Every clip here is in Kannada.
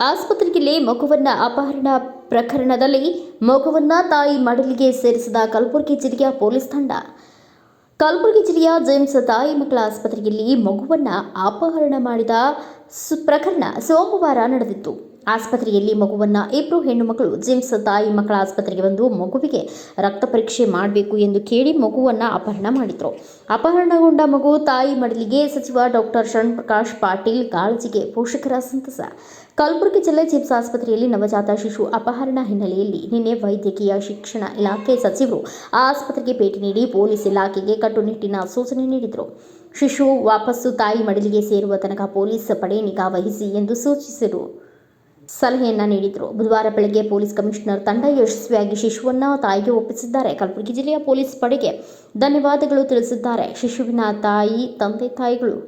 ಆಸ್ಪತ್ರೆಯಲ್ಲಿ ಮಗುವನ್ನ ಅಪಹರಣ ಪ್ರಕರಣದಲ್ಲಿ ಮಗುವನ್ನ ತಾಯಿ ಮಡಲಿಗೆ ಸೇರಿಸಿದ ಕಲಬುರಗಿ ಜಿಲ್ಲೆಯ ಪೊಲೀಸ್ ತಂಡ. ಕಲಬುರಗಿ ಜಿಲ್ಲೆಯ ಜೇಮ್ಸ್ ತಾಯಿ ಮಕ್ಕಳ ಆಸ್ಪತ್ರೆಯಲ್ಲಿ ಮಗುವನ್ನ ಅಪಹರಣ ಮಾಡಿದ ಪ್ರಕರಣ ಸೋಮವಾರ ನಡೆದಿತ್ತು. ಆಸ್ಪತ್ರೆಯಲ್ಲಿ ಮಗುವನ್ನ ಇಬ್ಬರು ಹೆಣ್ಣು ಮಕ್ಕಳು ಜಿಮ್ಸ್ ತಾಯಿ ಮಕ್ಕಳ ಆಸ್ಪತ್ರೆಗೆ ಬಂದು ಮಗುವಿಗೆ ರಕ್ತ ಪರೀಕ್ಷೆ ಮಾಡಬೇಕು ಎಂದು ಕೇಳಿ ಮಗುವನ್ನ ಅಪಹರಣ ಮಾಡಿದ್ರು. ಅಪಹರಣಗೊಂಡ ಮಗು ತಾಯಿ ಮಡಲಿಗೆ ಸಚಿವ ಡಾಕ್ಟರ್ ಶರಣ್ ಪ್ರಕಾಶ್ ಪಾಟೀಲ್ ಕಾಳಜಿಗೆ ಪೋಷಕರ ಸಂತಸ. ಕಲಬುರಗಿ ಜಿಲ್ಲೆ ಜಿಮ್ಸ್ ಆಸ್ಪತ್ರೆಯಲ್ಲಿ ನವಜಾತ ಶಿಶು ಅಪಹರಣ ಹಿನ್ನೆಲೆಯಲ್ಲಿ ನಿನ್ನೆ ವೈದ್ಯಕೀಯ ಶಿಕ್ಷಣ ಇಲಾಖೆ ಸಚಿವರು ಆಸ್ಪತ್ರೆಗೆ ಭೇಟಿ ನೀಡಿ ಪೊಲೀಸ್ ಇಲಾಖೆಗೆ ಕಟ್ಟುನಿಟ್ಟಿನ ಸೂಚನೆ ನೀಡಿದರು. ಶಿಶು ವಾಪಸ್ಸು ತಾಯಿ ಮಡಲಿಗೆ ಸೇರುವ ತನಕ ಪೊಲೀಸ್ ಪಡೆ ನಿಗಾ ವಹಿಸಿ ಎಂದು ಸೂಚಿಸಿದರು. ಸಲಹೆಯನ್ನ ನೀಡಿದರು. ಬುಧವಾರ ಬೆಳಗ್ಗೆ ಪೊಲೀಸ್ ಕಮಿಷನರ್ ತಂಡ ಯಶಸ್ವಿಯಾಗಿ ಶಿಶುವನ್ನ ತಾಯಿಗೆ ಒಪ್ಪಿಸಿದ್ದಾರೆ. ಕಲಬುರಗಿ ಜಿಲ್ಲೆಯ ಪೊಲೀಸ್ ಪಡೆಗೆ ಧನ್ಯವಾದಗಳು ತಿಳಿಸಿದ್ದಾರೆ. ಶಿಶುವಿನ ತಾಯಿ ತಂದೆ ತಾಯಿಗಳು.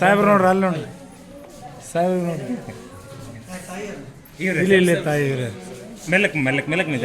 ಸಾಹೇಬ್ರು ನೋಡ್ರಿ ಅಲ್ಲಿ ನೋಡ್ರಿ. ಸಾಹೇಬ್ರು ನೋಡ್ರಿ. ಇವ್ರಿ ಇಲ್ಲಿ ಇಲ್ಲಿ ತಾಯಿ ಇವ್ರೆ. ಮೆಲ್ಲಕ್ ಮೆಲ್ಲಕ್ ಮೆಲ್ಲಕ್ ನಿಜ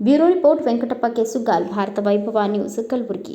బ్యూరో రిపోర్ట్ వెంకటప్ప కేసు గాల్ భారత వైభవాన్ని ఉసుక్కల్బుర్కి